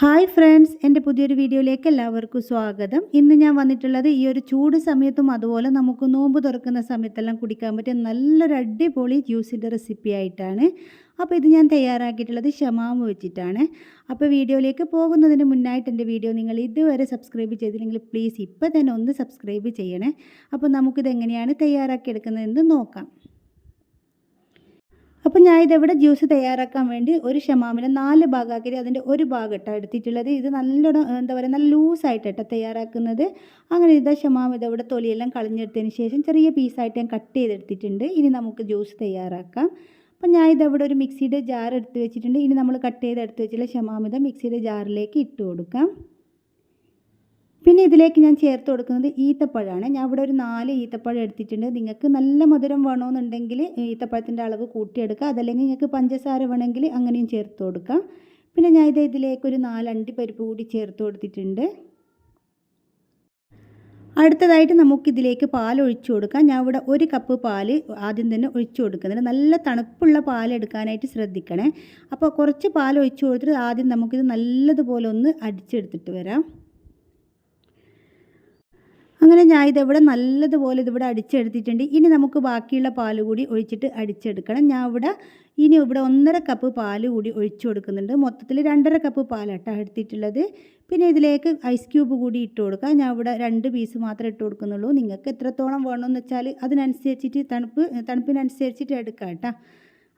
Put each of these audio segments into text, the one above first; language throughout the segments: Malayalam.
ഹായ് ഫ്രണ്ട്സ് എന്റെ പുതിയൊരു വീഡിയോയിലേക്ക് എല്ലാവർക്കും സ്വാഗതം. ഇന്ന് ഞാൻ വന്നിട്ടുള്ളത് ഈ ഒരു ചൂട് സമയത്തും അതുപോലെ നമുക്ക് നോമ്പ് തുറക്കുന്ന സമയത്തെല്ലാം കുടിക്കാൻ പറ്റിയ നല്ലൊരു അടിപൊളി ജ്യൂസിന്റെ റെസിപ്പി ആയിട്ടാണ്. അപ്പോൾ ഇത് ഞാൻ തയ്യാറാക്കിയിട്ടുള്ളത് ഷമാമ് വെച്ചിട്ടാണ്. അപ്പോൾ വീഡിയോയിലേക്ക് പോകുന്നതിന് മുന്നായിട്ട് എന്റെ വീഡിയോ നിങ്ങൾ ഇതുവരെ സബ്സ്ക്രൈബ് ചെയ്തില്ലെങ്കിൽ പ്ലീസ് ഇപ്പോൾ തന്നെ ഒന്ന് സബ്സ്ക്രൈബ് ചെയ്യണേ. അപ്പോൾ നമുക്കിത് എങ്ങനെയാണ് തയ്യാറാക്കിയെടുക്കുന്നതെന്ന് നോക്കാം. അപ്പോൾ ഞാൻ ഇതെവിടെ ജ്യൂസ് തയ്യാറാക്കാൻ വേണ്ടി ഒരു ഷമാമിനെ നാല് ഭാഗമാക്കി അതിന്റെ ഒരു ഭാഗം ഇട്ടാണ് എടുത്തിട്ടുള്ളത്. ഇത് നല്ലോണം എന്താ പറയുക നല്ല ലൂസായിട്ട് കേട്ടോ തയ്യാറാക്കുന്നത്. അങ്ങനെ ഇതാ ഷമാം ഇതവിടെ തൊലിയെല്ലാം കളഞ്ഞെടുത്തതിന് ശേഷം ചെറിയ പീസായിട്ട് ഞാൻ കട്ട് ചെയ്തെടുത്തിട്ടുണ്ട്. ഇനി നമുക്ക് ജ്യൂസ് തയ്യാറാക്കാം. അപ്പോൾ ഞാൻ ഇതെവിടെ ഒരു മിക്സിയുടെ ജാർ എടുത്ത് വെച്ചിട്ടുണ്ട്. ഇനി നമ്മൾ കട്ട് ചെയ്ത് എടുത്ത് വെച്ചിട്ടുള്ള ഷമാമിത മിക്സിയുടെ ജാറിലേക്ക് ഇട്ട് കൊടുക്കാം. പിന്നെ ഇതിലേക്ക് ഞാൻ ചേർത്ത് കൊടുക്കുന്നത് ഈത്തപ്പഴമാണ് ഞാൻ ഇവിടെ ഒരു നാല് ഈത്തപ്പഴം എടുത്തിട്ടുണ്ട്. നിങ്ങൾക്ക് നല്ല മധുരം വേണമെന്നുണ്ടെങ്കിൽ ഈത്തപ്പഴത്തിന്റെ അളവ് കൂട്ടിയെടുക്കുക. അതല്ലെങ്കിൽ നിങ്ങൾക്ക് പഞ്ചസാര വേണമെങ്കിൽ അങ്ങനെയും ചേർത്ത് കൊടുക്കാം പിന്നെ ഞാൻ ഇത് ഇതിലേക്ക് ഒരു നാല് അണ്ടിപ്പരിപ്പ് കൂടി ചേർത്ത് കൊടുത്തിട്ടുണ്ട്. അടുത്തതായിട്ട് നമുക്കിതിലേക്ക് പാൽ ഒഴിച്ചു കൊടുക്കാം. ഞാൻ ഇവിടെ ഒരു കപ്പ് പാൽ ആദ്യം തന്നെ ഒഴിച്ചു കൊടുക്കുന്നുണ്ട്. നല്ല തണുപ്പുള്ള പാൽ എടുക്കാനായിട്ട് ശ്രദ്ധിക്കണേ. അപ്പോൾ കുറച്ച് പാൽ ഒഴിച്ചു കൊടുത്തിട്ട് ആദ്യം നമുക്കിത് നല്ലതുപോലെ ഒന്ന് അടിച്ചെടുത്തിട്ട് വരാം. അങ്ങനെ ഞാൻ ഇതെവിടെ നല്ലതുപോലെ ഇതിവിടെ അടിച്ചെടുത്തിട്ടുണ്ട്. ഇനി നമുക്ക് ബാക്കിയുള്ള പാൽ കൂടി ഒഴിച്ചിട്ട് അടിച്ചെടുക്കണം. ഞാൻ ഇവിടെ ഇനി ഇവിടെ ഒന്നര കപ്പ് പാൽ കൂടി ഒഴിച്ചു കൊടുക്കുന്നുണ്ട്. മൊത്തത്തിൽ രണ്ടര കപ്പ് പാലാട്ടാണ് എടുത്തിട്ടുള്ളത്. പിന്നെ ഇതിലേക്ക് ഐസ് ക്യൂബ് കൂടി ഇട്ട് കൊടുക്കാം. ഞാൻ ഇവിടെ രണ്ട് പീസ് മാത്രമേ ഇട്ട് കൊടുക്കുന്നുള്ളൂ. നിങ്ങൾക്ക് എത്രത്തോളം വേണമെന്ന് വെച്ചാൽ അതിനനുസരിച്ചിട്ട് തണുപ്പ് തണുപ്പിനനുസരിച്ചിട്ട് എടുക്കാം കേട്ടോ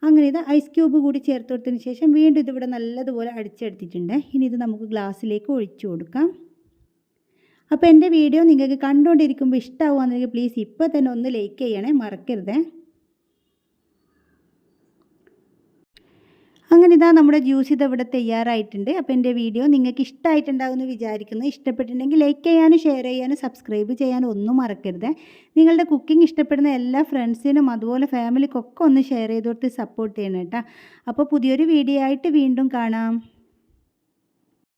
അങ്ങനെ ഇത് ഐസ് ക്യൂബ് കൂടി ചേർത്ത് കൊടുത്തതിന് ശേഷം വീണ്ടും ഇതിവിടെ നല്ലതുപോലെ അടിച്ചെടുത്തിട്ടുണ്ട്. ഇനി ഇത് നമുക്ക് ഗ്ലാസ്സിലേക്ക് ഒഴിച്ചു കൊടുക്കാം. അപ്പോൾ എന്റെ വീഡിയോ നിങ്ങൾക്ക് കണ്ടുകൊണ്ടിരിക്കുമ്പോൾ ഇഷ്ടമാവുകയാണെങ്കിൽ പ്ലീസ് ഇപ്പോൾ തന്നെ ഒന്ന് ലൈക്ക് ചെയ്യണേ മറക്കരുതേ. അങ്ങനെ ഇതാ നമ്മുടെ ജ്യൂസ് ഇത് ഇവിടെ തയ്യാറായിട്ടുണ്ട്. അപ്പോൾ എന്റെ വീഡിയോ നിങ്ങൾക്ക് ഇഷ്ടമായിട്ടുണ്ടാവുമെന്ന് വിചാരിക്കുന്നു. ഇഷ്ടപ്പെട്ടിട്ടുണ്ടെങ്കിൽ ലൈക്ക് ചെയ്യാനും ഷെയർ ചെയ്യാനും സബ്സ്ക്രൈബ് ചെയ്യാനും ഒന്നും മറക്കരുത്. നിങ്ങളുടെ കുക്കിംഗ് ഇഷ്ടപ്പെടുന്ന എല്ലാ ഫ്രണ്ട്സിനും അതുപോലെ ഫാമിലിക്കൊക്കെ ഒന്ന് ഷെയർ ചെയ്ത് കൊടുത്ത് സപ്പോർട്ട് ചെയ്യണം കേട്ടോ അപ്പോൾ പുതിയൊരു വീഡിയോ ആയിട്ട് വീണ്ടും കാണാം.